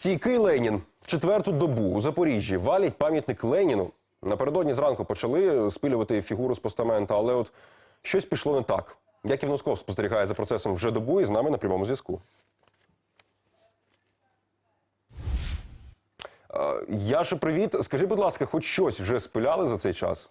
Стійкий Ленін четверту добу у Запоріжжі валять пам'ятник Леніну. Напередодні зранку почали спилювати фігуру з постамента, але от щось пішло не так. Яків Носков спостерігає за процесом вже добу і з нами на прямому зв'язку. Е, Яша, привіт. Скажи, будь ласка, хоч щось вже спиляли за цей час?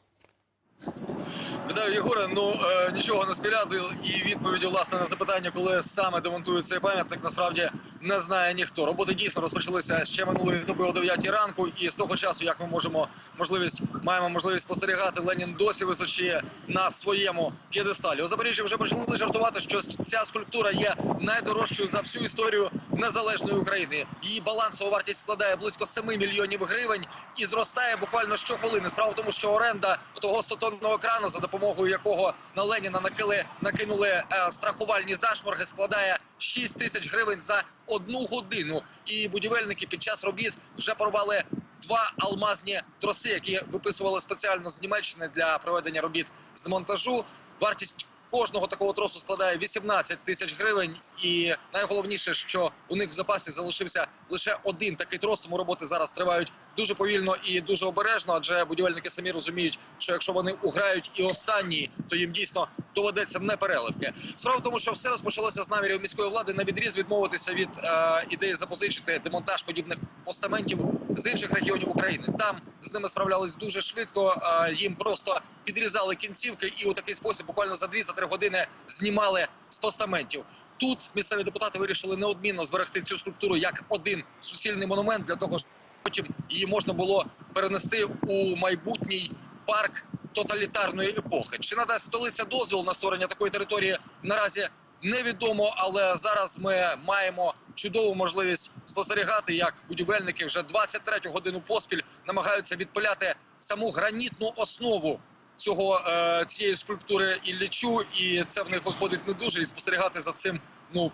Вітаю, Єгоре. Ну е, нічого не спіляли, і відповіді власне на запитання, коли саме демонтують цей пам'ятник, насправді не знає ніхто. Роботи дійсно розпочалися ще минулої доби о 9 ранку, і з того часу, як ми можемо можливість, маємо можливість спостерігати, Ленін досі височіє на своєму п'єдесталі. У Запоріжжі вже почали жартувати, що ця скульптура є найдорожчою за всю історію незалежної України. Її балансова вартість складає близько 7 мільйонів гривень і зростає буквально щохвилини. Справа в тому, що оренда того 100-тонного крану, за допомогою якого на Леніна накили, накинули е, страхувальні зашморги, складає 6 тисяч гривень за одну годину. І будівельники під час робіт вже порвали два алмазні троси, які виписували спеціально з Німеччини для проведення робіт з демонтажу. Вартість кожного такого тросу складає 18 тисяч гривень. І найголовніше, що у них в запасі залишився лише один такий трос. Тому роботи зараз тривають дуже повільно і дуже обережно. Адже будівельники самі розуміють, що якщо вони уграють і останні, то їм дійсно доведеться не переливки. Справа в тому, що все розпочалося з намірів міської влади на відріз відмовитися від е, ідеї запозичити демонтаж подібних постаментів з інших регіонів України. Там з ними справлялись дуже швидко. Е, їм просто підрізали кінцівки, і у такий спосіб буквально за 2-3 години знімали з постаментів. Тут місцеві депутати вирішили неодмінно зберегти цю скульптуру як один суцільний монумент для того, щоб потім її можна було перенести у майбутній парк тоталітарної епохи. Чи надасть столиця дозвіл на створення такої території наразі невідомо, але зараз ми маємо чудову можливість спостерігати, як будівельники вже 23 годину поспіль намагаються відпиляти саму гранітну основу цього е, цієї скульптури Іллічу, і це в них виходить не дуже. І спостерігати за цим, ну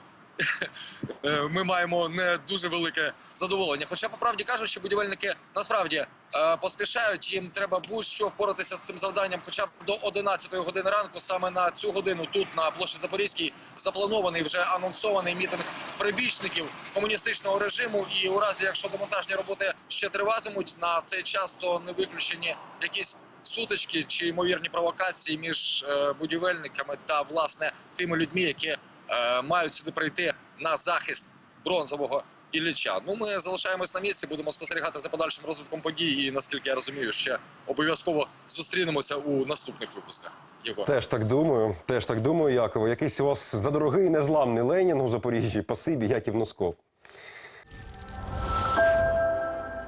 ми маємо не дуже велике задоволення. Хоча, по правді кажучи, будівельники насправді е, поспішають. Їм треба будь-що впоратися з цим завданням, хоча б до 11 години ранку. Саме на цю годину тут на площі Запорізькій запланований вже анонсований мітинг прибічників комуністичного режиму. І у разі, якщо демонтажні роботи ще триватимуть на цей час, то не виключені якісь сутички чи ймовірні провокації між е, будівельниками та власне тими людьми, які е, мають сюди прийти на захист бронзового Ілліча. Ну, ми залишаємось на місці, будемо спостерігати за подальшим розвитком подій. І наскільки я розумію, ще обов'язково зустрінемося у наступних випусках. Його Теж так думаю. Теж так думаю, Яково. Якийсь у вас задорогий незламний Ленін у Запоріжжі. Пасибі, Яків Носков.